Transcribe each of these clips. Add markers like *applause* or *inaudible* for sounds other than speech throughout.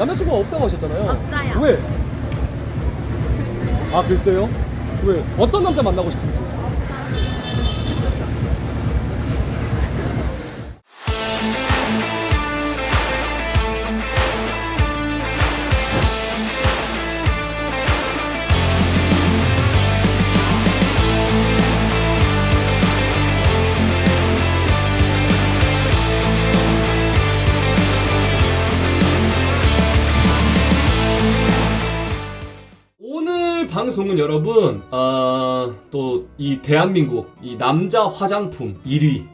남자친구가 없다고 하셨잖아요. 없어요. 왜? 아 글쎄요. 왜? 어떤 남자 만나고 싶으세요? 방송은 여러분 아, 또이 대한민국 이 남자 화장품 1위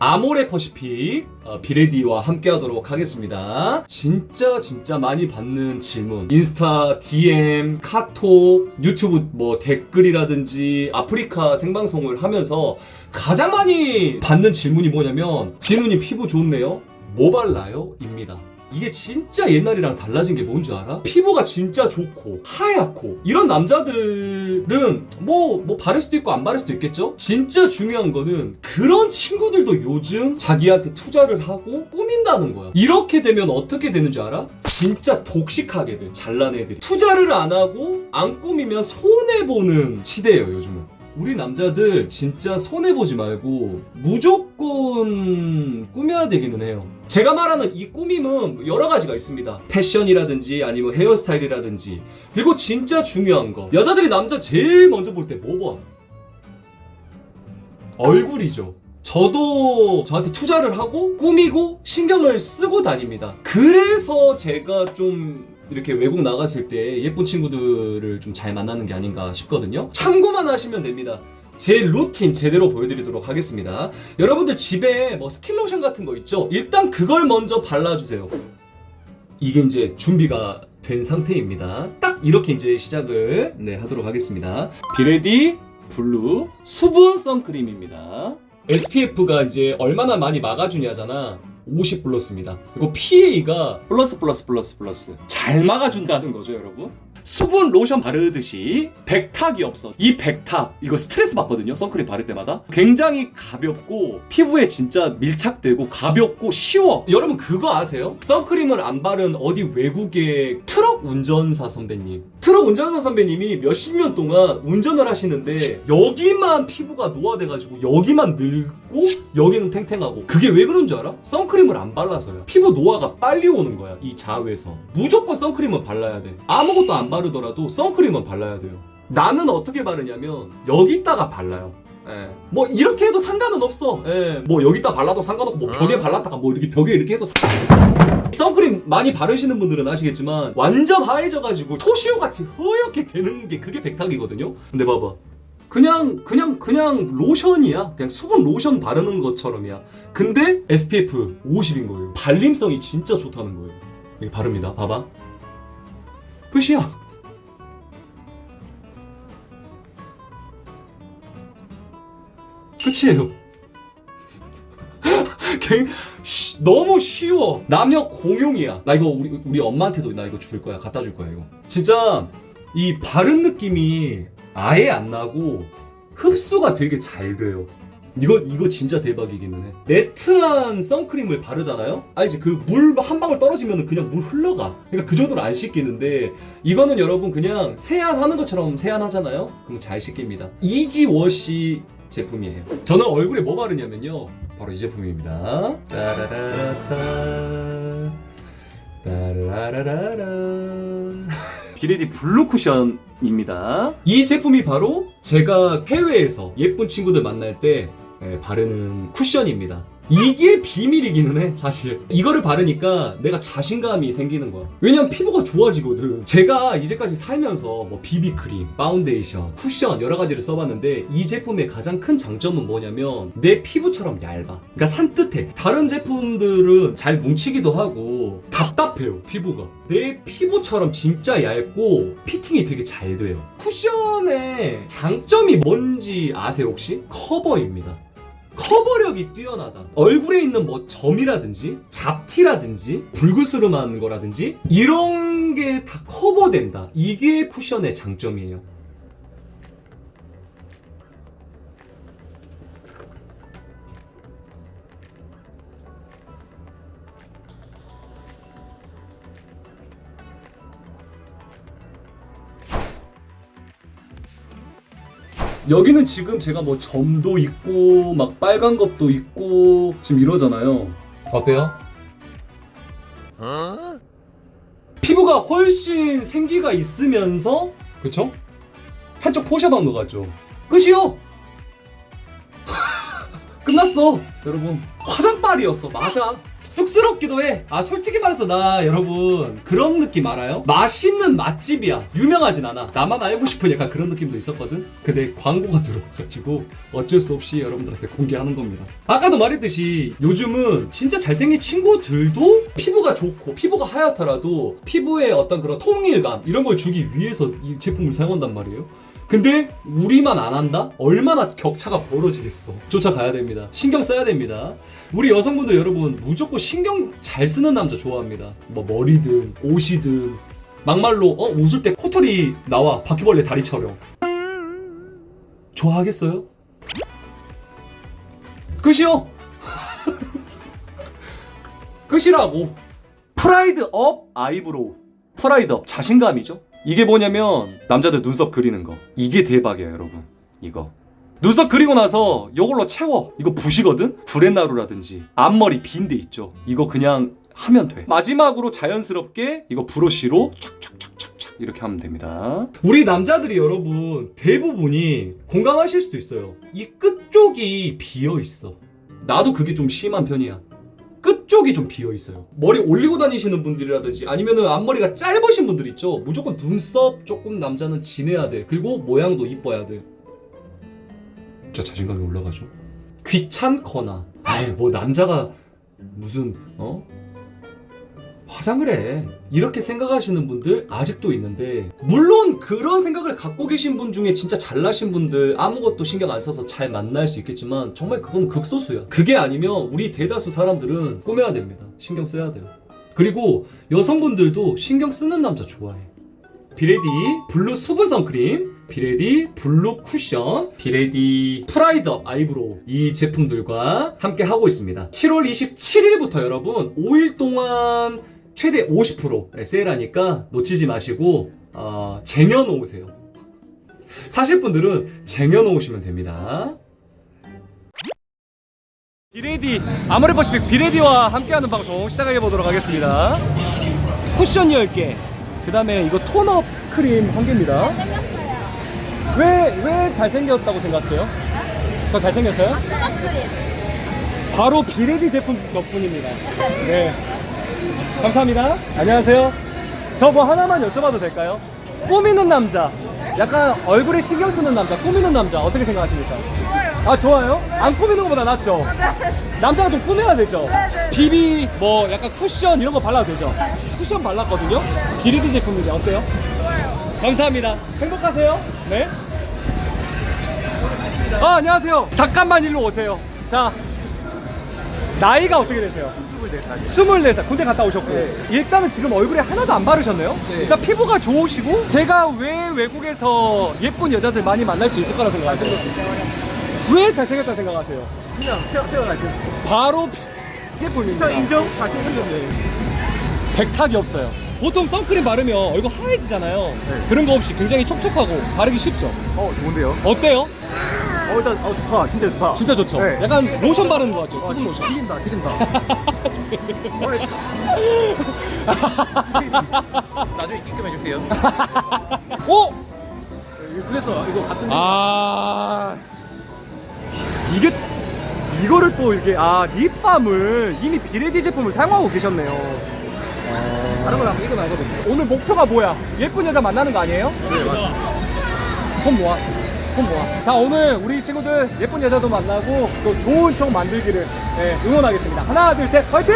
아모레 퍼시픽 어, 비레디와 함께 하도록 하겠습니다. 진짜 진짜 많이 받는 질문 인스타 DM 카톡 유튜브 뭐 댓글이라든지 아프리카 생방송을 하면서 가장 많이 받는 질문이 뭐냐면 진우님 피부 좋네요 뭐 발라요? 입니다. 이게 진짜 옛날이랑 달라진 게 뭔 줄 알아? 피부가 진짜 좋고 하얗고 이런 남자들은 뭐 뭐 바를 수도 있고 안 바를 수도 있겠죠? 진짜 중요한 거는 그런 친구들도 요즘 자기한테 투자를 하고 꾸민다는 거야. 이렇게 되면 어떻게 되는 줄 알아? 진짜 독식하게 돼. 잘난 애들이 투자를 안 하고 안 꾸미면 손해 보는 시대예요, 요즘은. 우리 남자들 진짜 손해보지 말고 무조건 꾸며야 되기는 해요. 제가 말하는 이 꾸밈은 여러 가지가 있습니다. 패션이라든지 아니면 헤어스타일이라든지 그리고 진짜 중요한 거 여자들이 남자 제일 먼저 볼 때 뭐 봐? 얼굴이죠. 저도 저한테 투자를 하고 꾸미고 신경을 쓰고 다닙니다. 그래서 제가 좀 이렇게 외국 나갔을 때 예쁜 친구들을 좀 잘 만나는 게 아닌가 싶거든요. 참고만 하시면 됩니다. 제 루틴 제대로 보여드리도록 하겠습니다. 여러분들 집에 뭐 스킨로션 같은 거 있죠? 일단 그걸 먼저 발라주세요. 이게 이제 준비가 된 상태입니다. 딱 이렇게 이제 시작을 네, 하도록 하겠습니다. 비레디 블루 수분 선크림입니다. SPF가 이제 얼마나 많이 막아주냐잖아. 50 플러스입니다. 그리고 PA가 플러스 플러스 플러스 플러스 잘 막아준다는 거죠, 여러분. 수분 로션 바르듯이 백탁이 없어. 이 백탁 이거 스트레스 받거든요. 선크림 바를 때마다 굉장히 가볍고 피부에 진짜 밀착되고 가볍고 쉬워. 여러분 그거 아세요? 선크림을 안 바른 어디 외국의 트럭 운전사 선배님. 트럭 운전사 선배님이 몇십 년 동안 운전을 하시는데 여기만 피부가 노화돼가지고 여기만 늙고 여기는 탱탱하고 그게 왜 그런 줄 알아? 선크림을 안 발라서요. 피부 노화가 빨리 오는 거야. 이 자외선. 무조건 선크림은 발라야 돼. 아무것도 안 바르더라도 선크림은 발라야 돼요. 나는 어떻게 바르냐면 여기다가 발라요. 예. 뭐 이렇게 해도 상관은 없어. 예. 뭐 여기다 발라도 상관없고 뭐 벽에 발랐다가 뭐 이렇게 벽에 이렇게 해도 상관. 선크림 많이 바르시는 분들은 아시겠지만 완전 하얘져가지고 토시오 같이 허옇게 되는 게 그게 백탁이거든요. 근데 봐봐. 그냥 그냥 그냥 로션이야. 그냥 수분 로션 바르는 것처럼이야. 근데 SPF 50인 거예요. 발림성이 진짜 좋다는 거예요. 이렇게 바릅니다. 봐봐. 끝이야. 끝이에요. *laughs* 굉- 시- 너무 쉬워. 남녀 공용이야. 나 이거 우리 우리 엄마한테도 나 이거 줄 거야. 갖다 줄 거야 이거. 진짜 이 바른 느낌이 아예 안 나고 흡수가 되게 잘 돼요. 이거 이거 진짜 대박이기는 해. 매트한 선크림을 바르잖아요. 알지? 그 물 한 방울 떨어지면 그냥 물 흘러가. 그러니까 그 정도로 안 씻기는데 이거는 여러분 그냥 세안하는 것처럼 세안하잖아요. 그럼 잘 씻깁니다. 이지 워시 제품이에요. 저는 얼굴에 뭐 바르냐면요. 바로 이 제품입니다. 따라라라따. 따라라라라. 비레디 블루 쿠션입니다. 이 제품이 바로 제가 해외에서 예쁜 친구들 만날 때 예, 바르는 쿠션입니다. 이게 비밀이기는 해, 사실. 이거를 바르니까 내가 자신감이 생기는 거야. 왜냐면 피부가 좋아지거든. 제가 이제까지 살면서 뭐 비비크림, 파운데이션, 쿠션 여러 가지를 써봤는데 이 제품의 가장 큰 장점은 뭐냐면 내 피부처럼 얇아. 그러니까 산뜻해. 다른 제품들은 잘 뭉치기도 하고 답답해요, 피부가. 내 피부처럼 진짜 얇고 피팅이 되게 잘 돼요. 쿠션의 장점이 뭔지 아세요, 혹시? 커버입니다. 커버력이 뛰어나다. 얼굴에 있는 뭐 점이라든지 잡티라든지 불그스름한 거라든지 이런 게 다 커버된다. 이게 쿠션의 장점이에요. 여기는 지금 제가 뭐 점도 있고 막 빨간 것도 있고 지금 이러잖아요. 어때요? 피부가 훨씬 생기가 있으면서 그쵸? 한쪽 포샵한 것 같죠? 끝이요! *laughs* 끝났어 여러분 화장빨이었어 맞아 쑥스럽기도 해 아 솔직히 말해서 나 여러분 그런 느낌 알아요? 맛있는 맛집이야 유명하진 않아 나만 알고 싶은 약간 그런 느낌도 있었거든 근데 광고가 들어와가지고 어쩔 수 없이 여러분들한테 공개하는 겁니다 아까도 말했듯이 요즘은 진짜 잘생긴 친구들도 피부가 좋고 피부가 하얗더라도 피부에 어떤 그런 통일감 이런 걸 주기 위해서 이 제품을 사용한단 말이에요 근데 우리만 안 한다? 얼마나 격차가 벌어지겠어. 쫓아가야 됩니다. 신경 써야 됩니다. 우리 여성분들 여러분 무조건 신경 잘 쓰는 남자 좋아합니다. 뭐 머리든 옷이든 막말로 어 웃을 때 코털이 나와 바퀴벌레 다리처럼. 좋아하겠어요? 끝이요. *laughs* 끝이라고. 프라이드 업 아이브로우. 프라이드 업 자신감이죠. 이게 뭐냐면 남자들 눈썹 그리는 거. 이게 대박이에요, 여러분. 이거. 눈썹 그리고 나서 이걸로 채워. 이거 붓이거든? 구레나루라든지 앞머리 빈 데 있죠. 이거 그냥 하면 돼. 마지막으로 자연스럽게 이거 브러쉬로 촥촥촥촥촥 이렇게 하면 됩니다. 우리 남자들이 여러분 대부분이 공감하실 수도 있어요. 이 끝쪽이 비어 있어. 나도 그게 좀 심한 편이야. 끝쪽이 좀 비어 있어요. 머리 올리고 다니시는 분들이라든지 아니면은 앞머리가 짧으신 분들 있죠. 무조건 눈썹 조금 남자는 진해야 돼. 그리고 모양도 이뻐야 돼. 진짜 자신감이 올라가죠. 귀찮거나, 아이 뭐 남자가 무슨 어? 화장을 해. 이렇게 생각하시는 분들 아직도 있는데 물론 그런 생각을 갖고 계신 분 중에 진짜 잘나신 분들 아무것도 신경 안 써서 잘 만날 수 있겠지만 정말 그건 극소수야. 그게 아니면 우리 대다수 사람들은 꾸며야 됩니다. 신경 써야 돼요. 그리고 여성분들도 신경 쓰는 남자 좋아해. 비레디 블루 수분 선크림 비레디 블루 쿠션 비레디 프라이더 아이브로우 이 제품들과 함께 하고 있습니다. 7월 27일부터 여러분 5일 동안 최대 50% 네, 세일하니까 놓치지 마시고 어, 쟁여놓으세요. 사실 분들은 쟁여놓으시면 됩니다. 비레디 아모레퍼시픽 비레디와 함께하는 방송 시작해 보도록 하겠습니다. 쿠션 10개 그 다음에 이거 톤업 크림 한 개입니다 왜, 왜 잘생겼다고 생각해요? 저 잘생겼어요? 바로 비레디 제품 덕분입니다. 네. 감사합니다. 안녕하세요. 저 뭐 하나만 여쭤봐도 될까요? 꾸미는 남자. 약간 얼굴에 신경 쓰는 남자, 꾸미는 남자. 어떻게 생각하십니까? 아, 좋아요? 안 꾸미는 것보다 낫죠? 남자가 좀 꾸며야 되죠? 비비, 뭐 약간 쿠션 이런 거 발라도 되죠? 쿠션 발랐거든요? 비레디 제품인데 어때요? 감사합니다. 행복하세요. 네. 아, 안녕하세요. 잠깐만 일로 오세요. 자, 나이가 어떻게 되세요? 24살. 24살. 군대 갔다 오셨고. 일단은 지금 얼굴에 하나도 안 바르셨네요? 일단 피부가 좋으시고, 제가 왜 외국에서 예쁜 여자들 많이 만날 수 있을 거라 생각하세요? 왜 잘생겼다 생각하세요? 그냥 태어, 태어날 때. 바로 예쁜입니다. 저 인정? 잘생겼는데. 백탁이 없어요. 보통 선크림 바르면 얼굴 하얘지잖아요. 그런 거 없이 굉장히 촉촉하고 바르기 쉽죠. 어, 좋은데요? 어때요? 어, 일단, 어, 좋다. 진짜 좋다. 진짜 좋죠? 네. 약간 로션 바르는 거 같죠? 어, 수분 지- 로션. 지린다, 지린다. *laughs* 나중에 입금 해주세요. *laughs* 어? 그래서 이거 같은 아 이게 이거를 또 이렇게 아 립밤을 이미 비레디 제품을 사용하고 계셨네요. 다른 건 한번 이건 알거든요. 오늘 목표가 뭐야? 예쁜 여자 만나는 거 아니에요? 네, 맞습니다. 손 모아. 손 모아. 자 오늘 우리 친구들 예쁜 여자도 만나고 또 좋은 총 만들기를 예, 응원하겠습니다. 하나 둘 셋 화이팅!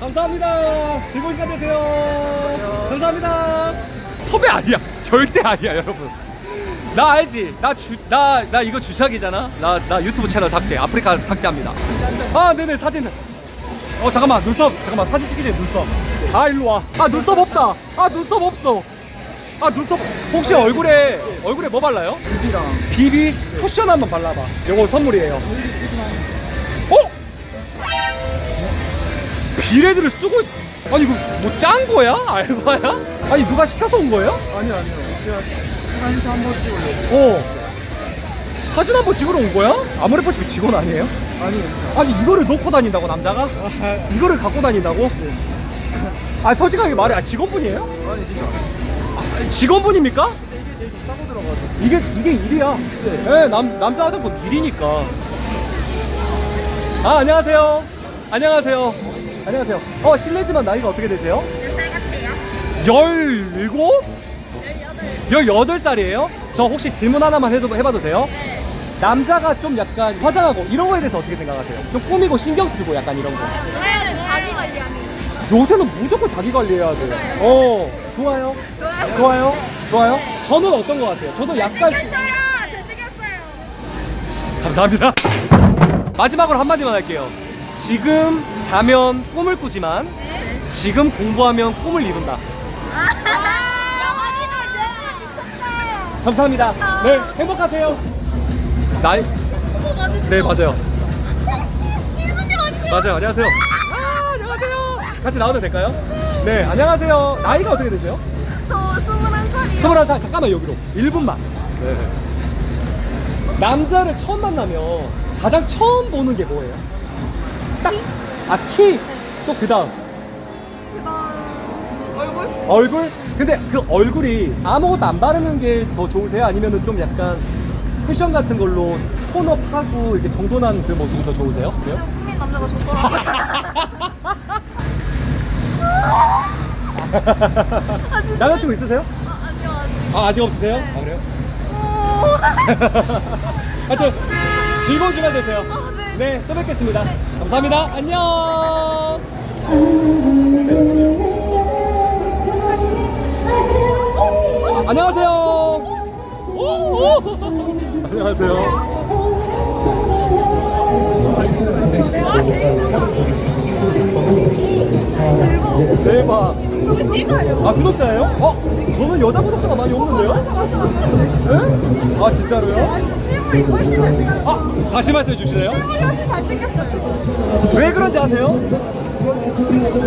감사합니다. 즐거운 시간 되세요. 감사합니다. 섭외 아니야. 절대 아니야 여러분. 나 알지? 나 주, 나, 나 이거 주작이잖아? 나, 나 유튜브 채널 삭제, 아프리카 삭제합니다. 아, 네네, 사진은. 어, 잠깐만, 눈썹. 잠깐만, 사진 찍기 전에 눈썹. 아, 일로 와. 아, 눈썹 없다. 아, 눈썹 없어. 아, 눈썹. 혹시 얼굴에, 얼굴에 뭐 발라요? 비비랑 비비 쿠션 한번 발라봐. 요거 선물이에요. 어? 비레드를 쓰고, 있... 아니, 이거 뭐 짠 거야? 알바야? 아니, 누가 시켜서 온 거예요? 아니요, 아니요. 그냥 시간 한번 찍으려고. 어. 사진 한번 찍으러 온 거야? 아모레퍼시픽 직원 아니에요? 아니 아니 이거를 놓고 다닌다고 남자가? 이거를 갖고 다닌다고? 아 솔직하게 말해 아 직원분이에요? 아니 진짜 아, 직원분입니까? 이게 제일 좋다고 들어가지고 이게 이게 일이야. 네, 남 남자 화장품 일이니까. 아 안녕하세요. 안녕하세요. 안녕하세요. 어 실례지만 나이가 어떻게 되세요? 몇살 같아요? 열일곱? 18. 열여덟 살이에요? 저 혹시 질문 하나만 해도 해봐도 돼요? 네. 남자가 좀 약간 화장하고 이런 거에 대해서 어떻게 생각하세요? 좀 꾸미고 신경 쓰고 약간 이런 거. 요새는 자기 관리하는 요새는 무조건 자기 관리해야 돼. 어, 좋아요. 좋아요? 좋아요. 좋아요. 저는 어떤 거 같아요? 저도 약간 시- 잘생겼어요. 잘생겼어요. 감사합니다. 마지막으로 한마디만 할게요. 지금 자면 꿈을 꾸지만 네. 지금 공부하면 꿈을 이룬다. 영원히도 미쳤어요. 감사합니다. 네, 행복하세요. 나이? 네, 맞아요. *laughs* 지수님 안녕. 맞아요. 안녕하세요. 같이 나와도 될까요? 네, 안녕하세요. 나이가 어떻게 되세요? 저 21살이요. 스물한 살 잠깐만 여기로 1분만 네. 남자를 처음 만나면 가장 처음 보는 게 뭐예요? 딱! 아, 키! 또 그 다음 얼굴? 얼굴? 근데 그 얼굴이 아무것도 안 바르는 게 더 좋으세요? 아니면 좀 약간 쿠션 같은 걸로 톤업하고 이렇게 정돈한 그 모습이 더 좋으세요? 그래요? 꾸민 남자가 좋더라고요. *laughs* *laughs* 남자친구 있으세요? 아니요 아직. 아, 아직 없으세요? 아, 그래요? *laughs* 하여튼 즐거운 주말 되세요. 어, 네. 네, 또 뵙겠습니다. 감사합니다. 안녕. 안녕하세요. 오, 오. 안녕하세요. 대박. 아 구독자예요? 어? 저는 여자 구독자가 많이 없는데요? 네? 아 진짜로요? 실물이 훨씬 잘생겼어요. 아 다시 말씀해 주실래요? 실물이 훨씬 잘생겼어요. 왜 그런지 아세요?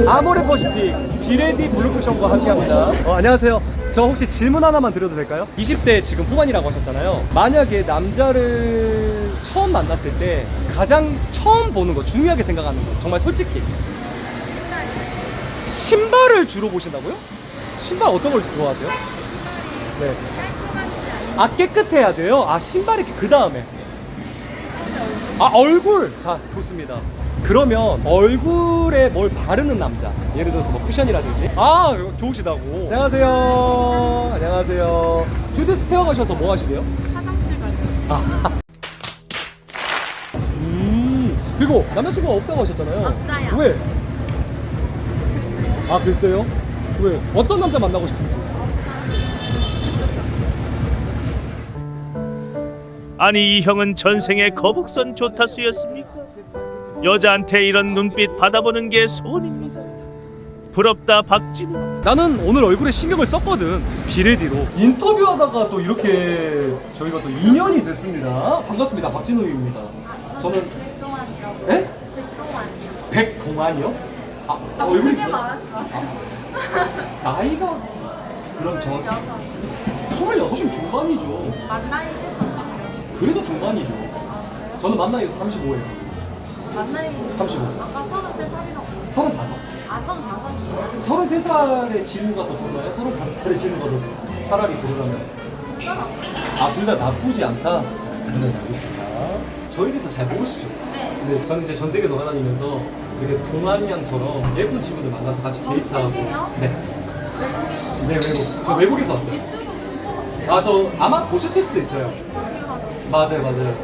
아모레 퍼시픽 비레디 블루쿠션과 함께합니다. 어, 안녕하세요. 저 혹시 질문 하나만 드려도 될까요? 20대 지금 후반이라고 하셨잖아요. 만약에 남자를 처음 만났을 때 가장 처음 보는 거 중요하게 생각하는 거 정말 솔직히 신발을 주로 보신다고요? 신발 어떤 걸 좋아하세요? 네. 아 깨끗해야 돼요? 아 신발이 그 다음에 아 얼굴 자 좋습니다 그러면 얼굴에 뭘 바르는 남자 예를 들어서 뭐 쿠션이라든지 아 좋으시다고 안녕하세요 안녕하세요 주디스 태워 가셔서 뭐 하시게요? 화장실 가요. 아. 음 그리고 남자친구가 없다고 하셨잖아요 없어요. 왜? 아 글쎄요 왜? 어떤 남자 만나고 싶은지 아니 이 형은 전생에 거북선 조타수였습니까? 여자한테 이런 눈빛 받아보는 게 소원입니다. 부럽다 박진우. 나는 오늘 얼굴에 신경을 썼거든 비레디로 인터뷰하다가 또 이렇게 저희가 또 인연이 됐습니다 반갑습니다 박진우입니다 저는 백동안이요. 에? 백동안이요. 백동안이요? 아 아, 얼굴이 크게 그- 말하지 마세요. 나이가 그럼 저 여섯. 26이면 중반이죠 만나이. 그래도 중반이죠 아? 저는 만 나이가 35예요 만 나이 35. 아까 33살이라고. 35 아, 35이요? 33살의 진우가 더 좋나요? 35살의 진우가 더 차라리 그러려면 아, 둘 다 나쁘지 않다? 네, 알겠습니다. 저에 대해서 잘 모르시죠? 네. 근데 저는 이제 전 세계 돌아다니면서 이렇게 동안이 양처럼 예쁜 친구들 만나서 같이 데이트하고. 세계요? 네. 외국에서 네, 외국. 저 외국에서 왔어요. 유튜브 아, 저 아마 보셨을 수도 있어요. 맞아요, 맞아요.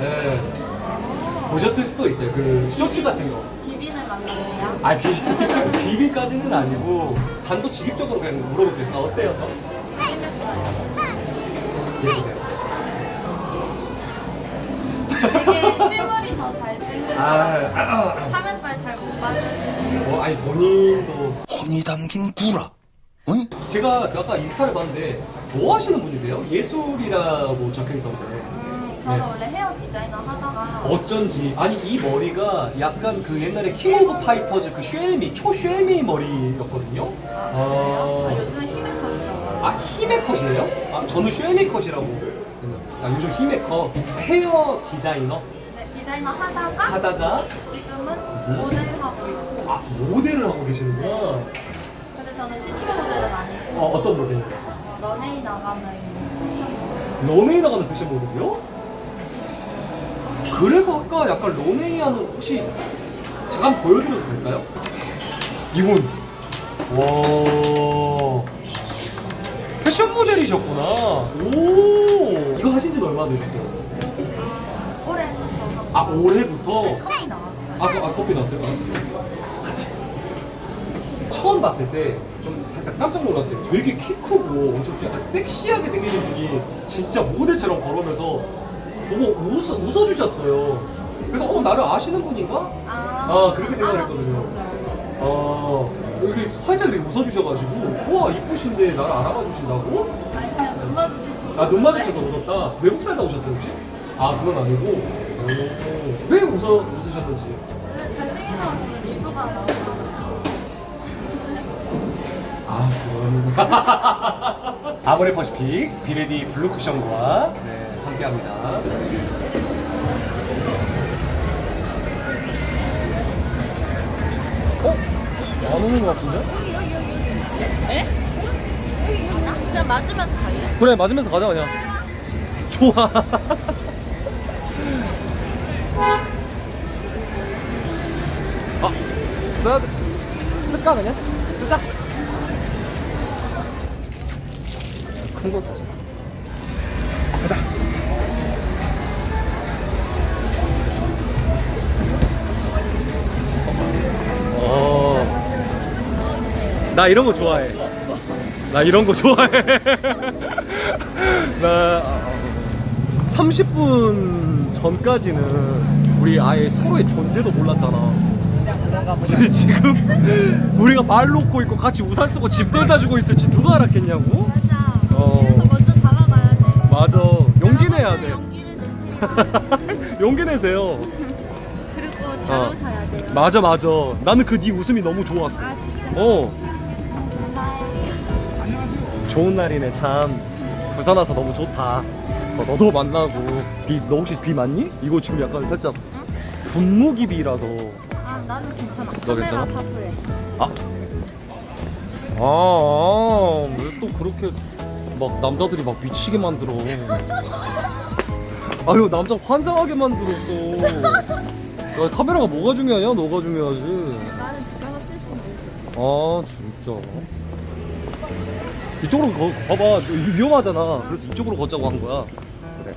네. 보셨을 수도 있어요. 그 쇼츠 같은 거. 비빈을 만났네요. 아, 비, *laughs* 비비까지는 아니고 단도직입적으로 그냥 물어볼게요. 아, 어때요, 저? 예쁘세요. 되게 실물이 더 잘생겼고 아, 아, 아. 화면빨 잘못 받으시고 뭐, 아니 본인도 혼이 담긴 구라. 응? 제가 그 아까 인스타를 봤는데 뭐 하시는 분이세요? 예술이라고 적혀있던데 음, 저는 네. 원래 헤어 디자이너 하다가 어쩐지 아니 이 머리가 약간 그 옛날에 킹 오브 파이터즈 그 쉘미 초 쉘미 머리였거든요 아, 그래요? 아, 요즘에 히메컷이라고 아 히메 컷이에요? 아 저는 쉘미 컷이라고 아 요즘 히메커 헤어 디자이너 네, 디자이너 하다가 하다가 지금은 모델 하고 있고. 아 모델을 하고 계시는구나. 근데 저는 피팅 모델은 아니고 어 어떤 모델? 런웨이 나가는 패션 런웨이 나가는 패션 모델이요? 그래서 아까 약간 런웨이 하는 혹시 잠깐 보여드려도 될까요? 이분 와 패션 모델이셨구나 오 이거 하신 지는 얼마나 되셨어요? 올해부터 아 올해부터 커피 나왔어요. 아, 그- 아 커피 났어요? 처음 봤을 때 좀 살짝 깜짝 놀랐어요. 되게 키 크고 엄청 약간 섹시하게 생기는 분이 진짜 모델처럼 걸으면서 보고 웃어, 웃어주셨어요. 그래서 어 나를 아시는 분인가? 아, 그렇게 생각했거든요. 아 여기 활짝 이렇게 웃어주셔가지고 와 이쁘신데 나를 알아봐 주신다고? 아니 그냥 눈 마주쳐서. 아눈 마주쳐서 웃었다. 외국 살다 오셨어요 혹시? 아 그건 아니고 오, 왜 웃어 웃으셨는지. 아, 그건. *laughs* 아모레 퍼시픽 비레디 블루 쿠션과 네, 함께 합니다. 안 오는 것 같은데? 그냥 맞으면 갈래? 그래 맞으면서 가자 그냥 좋아 아 써야 돼 쓸까 그냥? 쓰자 큰 거 사자 나 이런 거 좋아해 나 이런 거 좋아해. 나 30분 전까지는 우리 아예 서로의 존재도 몰랐잖아. 근데 지금 우리가 말 놓고 있고 같이 우산 쓰고 짐 떨다 주고 있을지 누가 알았겠냐고? 맞아. 어. 그래서 먼저 다가가야 돼. 맞아. 용기 내야 돼. 용기를 *laughs* 내세요. 용기 내세요. 그리고 잘 어. 웃어야 돼요. 맞아 맞아. 나는 그 네 웃음이 너무 좋았어. 아 진짜. 어. 좋은 날이네 참 부산 와서 너무 좋다 어, 너도 만나고 비 너 혹시 비 맞니? 이거 지금 약간 살짝 분무기 비라서 아 나는 괜찮아. 너 괜찮아? 카메라 사수해. 아. 아, 왜 또 그렇게 막 남자들이 막 미치게 만들어. *laughs* 아유, 남자 환장하게 만들어 또. 야, 카메라가 뭐가 중요하냐? 너가 중요하지. 나는 집 가서 쓸수 있는 지 아, 진짜. 이쪽으로 거, 봐봐. 위- 위험하잖아. 그래서 이쪽으로 걷자고 한 거야. 그래.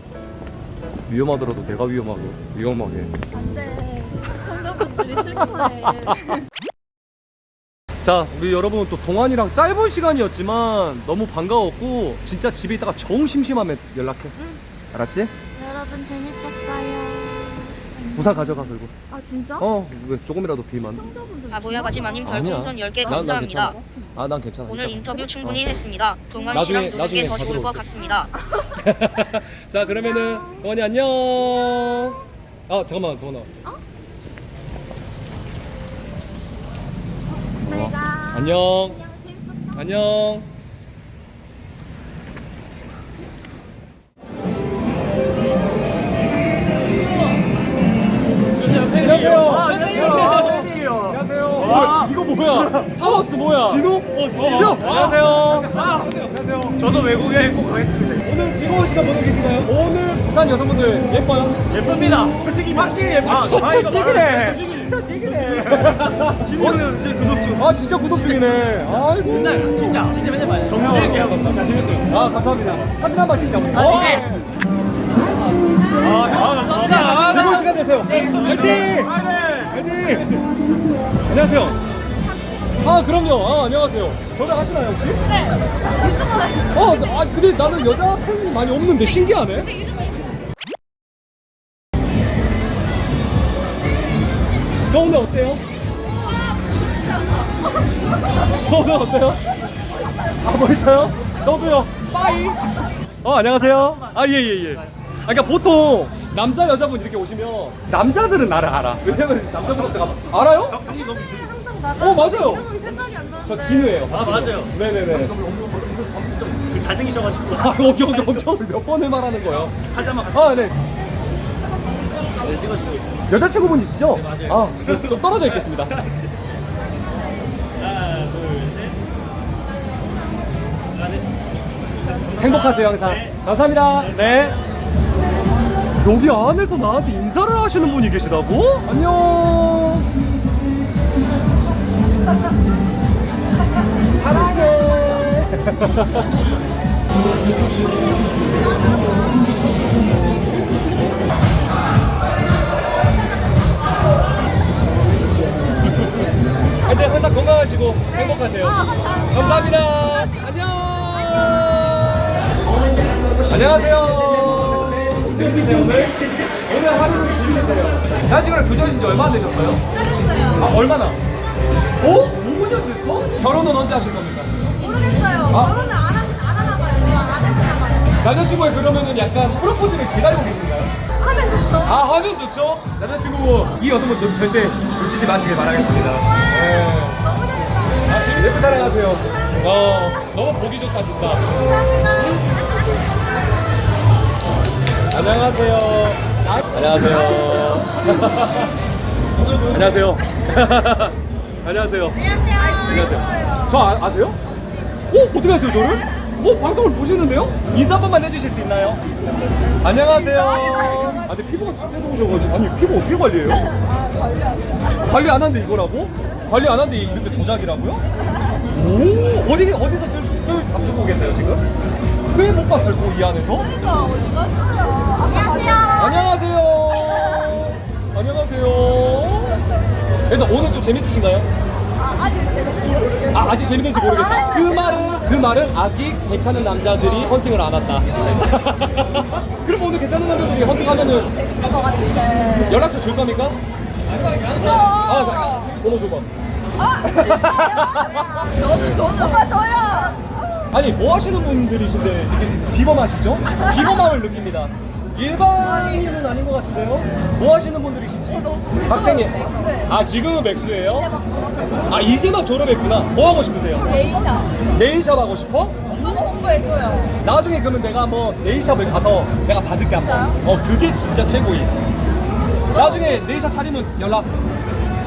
위험하더라도 내가 위험하게, 위험하게. 안돼. 시청자분들이 슬퍼해. *laughs* 자, 우리 여러분 또 동안이랑 짧은 시간이었지만 너무 반가웠고 진짜 집에 있다가 정 심심하면 연락해. 알았지? 여러분 재밌었어요. 우산 가져가 그리고. 아 진짜? 어, 왜 조금이라도 비만. 시청자분들 바보야 바지마님 아니야. 별풍선 10개 난- 난 감사합니다. 괜찮아. 아, 난 괜찮아. 오늘 이따. 인터뷰 충분히 어. 했습니다. 동환 나중에- 씨랑 노는 나중에 게 더 좋을 것 올게. 같습니다. *laughs* 자, 그러면은 동안이 안녕. 아, 잠깐만, 동원아. 내가 안녕. 안녕. 외국에 꼭 가겠습니다. 오늘 즐거운 시간 보내고 계신가요? 오늘 부산 여성분들 예뻐요? 예쁩니다. 솔직히 확실히 예뻐. 아, 솔직이네. 솔직이네. 진호는 이제 구독 중. 아, 진짜 구독 중이네. 아이고. 맨날 진짜 진짜 맨날 봐요. 정말 하고 잘 재밌어요. 아, 감사합니다. 사진 한 번 찍자. 우리. 어. 아, 감사합니다. 즐거운 시간 되세요. 화이팅! 화이팅! 안녕하세요. 아, 그럼요. 아, 안녕하세요. 전화 하시나요, 혹시? 네. 유튜브에 어, 나- 아, 근데 나는 여자 팬이 많이 없는데 신기하네. 저 오늘 어때요? 저 오늘 어때요? 아, 멋있어요? 너도요. 빠이. 어, 안녕하세요. 아, 예, 예, 예. 아, 그러니까 보통 남자 여자분 이렇게 오시면 남자들은 나를 알아. 왜냐면 남자분 잠깐 알아요? 보 어, 맞아요. 안 나는데 저 진우예요. 아, 맞아요. 네네네. 그 잘생기셔가지고 아, 여기, 여기, 여기, 몇 번을 말하는 거예요? 살짝만 같이 아, 네. 찍어주고 여자친구분이시죠? 맞아요. 아, 네, 좀 떨어져 있겠습니다. *laughs* 하나 둘셋 행복하세요, 항상. 감사합니다. 네. 여기 안에서 나한테 인사를 하시는 분이 계시다고? 안녕. 사랑해. 항상 건강하시고 행복하세요. 감사합니다. 안녕. 안녕하세요. 오늘 하루를 즐기세요. 여자친구랑 교제하신 지 얼마나 되셨어요? 아, 얼마나? 오? 5년 됐어? 결혼은 언제 하실 겁니까? 모르겠어요 아. 결혼을 안, 하, 안 하나 봐요 안 했나 봐요 남자친구의 그러면은 약간 프로포즈를 기다리고 계신가요? 하면 됐어 아, 하면 좋죠. 남자친구 이 여성분 좀 절대 놓치지 마시길 바라겠습니다. 네. 너무 재밌다 아, 재밌게 사랑하세요. 어, 너무 보기 좋다, 진짜. 감사합니다 안녕하세요. 안녕하세요. 안녕하세요. *laughs* *laughs* 안녕하세요. 안녕하세요. 저 아, 아세요? 어? 어떻게 아세요, 저를? 어? 방송을 보시는데요? 인사 한 번만 해주실 수 있나요? 안녕하세요. 아, 근데 피부가 진짜 좋으셔가지고. 아니, 피부 어떻게 관리해요? 관리 안 하는데 이거라고? 관리 안 하는데 이렇게 도자기라고요? 오, 어디, 어디서 쓸, 쓸 잡수고 계세요, 지금? 왜 못 봤을 거이 안에서? 안녕하세요 안녕하세요. 안녕하세요. 그래서 오늘 좀 재밌으신가요? 아, 아직 재밌는지 모르겠다. 그 말은 그 말은 아직 괜찮은 남자들이 헌팅을 안 왔다. *laughs* 그럼 오늘 괜찮은 남자들이 헌팅하면은 재밌을 것 같은데. 연락처 줄 겁니까? 아, 나- 번호 줘봐. 저는 저는 오빠 저요 아니 뭐 하시는 분들이신데 이렇게 비범하시죠? 비범함을 느낍니다. 일반인은 아닌 것 같은데요? 뭐 하시는 분들이신지? 학생이. 아 지금은 맥수예요? 아 이제 막 졸업했구나. 뭐 하고 싶으세요? 예의샤 네일샵 하고 싶어? 엄마가 홍보해줘요 나중에 그러면 내가 한번 네일샵을 가서 내가 받을게 한번. 어 그게 진짜 최고임. 나중에 네일샵 차리면 연락.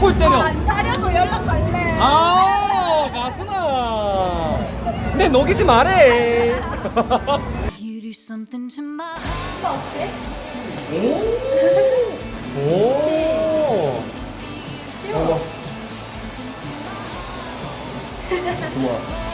콜 때려. 안 차려도 연락 갈래 아 가스나. 내 녹이지 말해. *laughs* Something to my 오빠 어때? 오. 귀여워 좋아.